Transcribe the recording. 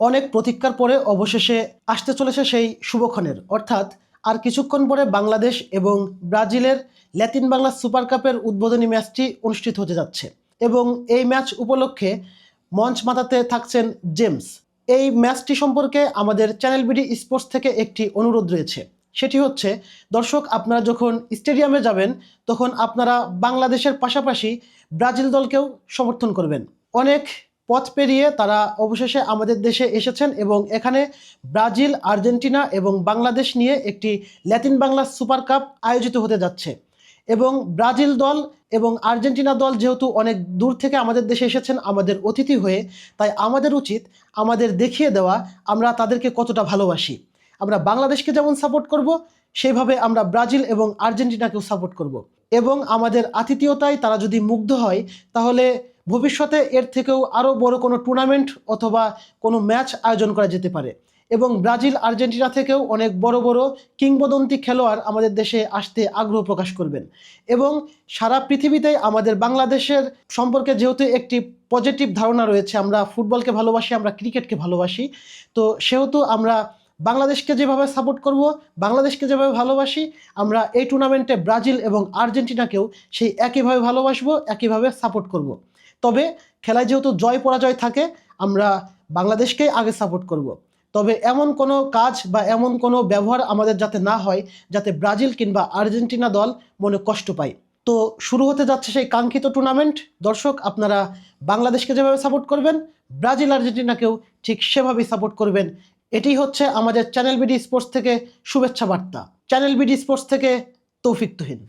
অনেক প্রতীক্ষার পরে অবশেষে আসতে চলেছে সেই শুভক্ষণের। অর্থাৎ আর কিছুক্ষণ পরে বাংলাদেশ এবং ব্রাজিলের ল্যাতিন বাংলা সুপার কাপের উদ্বোধনী ম্যাচটি অনুষ্ঠিত হতে যাচ্ছে এবং এই ম্যাচ উপলক্ষে মঞ্চ মাতাতে থাকছেন জেমস। এই ম্যাচটি সম্পর্কে আমাদের চ্যানেল বিডি স্পোর্টস থেকে একটি অনুরোধ রয়েছে। সেটি হচ্ছে, দর্শক, আপনারা যখন স্টেডিয়ামে যাবেন, তখন আপনারা বাংলাদেশের পাশাপাশি ব্রাজিল দলকেও সমর্থন করবেন। অনেক পথ পেরিয়ে তারা অবশেষে আমাদের দেশে এসেছেন এবং এখানে ব্রাজিল, আর্জেন্টিনা এবং বাংলাদেশ নিয়ে একটি ল্যাতিন বাংলা সুপার কাপ আয়োজিত হতে যাচ্ছে। এবং ব্রাজিল দল এবং আর্জেন্টিনা দল যেহেতু অনেক দূর থেকে আমাদের দেশে এসেছেন, আমাদের অতিথি হয়ে, তাই আমাদের উচিত, আমাদের দেখিয়ে দেওয়া, আমরা তাদেরকে কতটা ভালোবাসি। আমরা বাংলাদেশকে যেমন সাপোর্ট করব, সেইভাবে আমরা ব্রাজিল এবং আর্জেন্টিনাকেও সাপোর্ট করব। এবং আমাদের আতিথেয়তায় তারা যদি মুগ্ধ হয়, তাহলে ভবিষ্যতে এর থেকেও আরও বড় কোনো টুর্নামেন্ট অথবা কোনো ম্যাচ আয়োজন করা যেতে পারে এবং ব্রাজিল, আর্জেন্টিনা থেকেও অনেক বড় বড় কিংবদন্তি খেলোয়াড় আমাদের দেশে আসতে আগ্রহ প্রকাশ করবেন এবং সারা পৃথিবীতে আমাদের বাংলাদেশের সম্পর্কে যেহেতু একটি পজিটিভ ধারণা রয়েছে, আমরা ফুটবলকে ভালোবাসি, আমরা ক্রিকেটকে ভালোবাসি, তো সেহেতু আমরা বাংলাদেশকে যেভাবে সাপোর্ট করব, বাংলাদেশকে যেভাবে ভালোবাসি, আমরা এই টুর্নামেন্টে ব্রাজিল এবং আর্জেন্টিনাকেও সেই একইভাবে ভালোবাসবো, একইভাবে সাপোর্ট করব। তবে খেলায় যেহেতু জয় পরাজয় থাকে, আমরা বাংলাদেশকেই আগে সাপোর্ট করব। তবে এমন কোনো কাজ বা এমন কোনো ব্যবহার আমাদের যাতে না হয়, যাতে ব্রাজিল কিংবা আর্জেন্টিনা দল মনে কষ্ট পায়। তো শুরু হতে যাচ্ছে সেই কাঙ্ক্ষিত টুর্নামেন্ট দর্শক, আপনারা বাংলাদেশকে যেভাবে সাপোর্ট করবেন, ব্রাজিল আর্জেন্টিনাকেও ঠিক সেভাবেই সাপোর্ট করবেন। এটি হচ্ছে আমাদের চ্যানেল বিডি স্পোর্টস থেকে শুভেচ্ছা বার্তা। চ্যানেল বিডি স্পোর্টস থেকে তৌফিক তুহিন।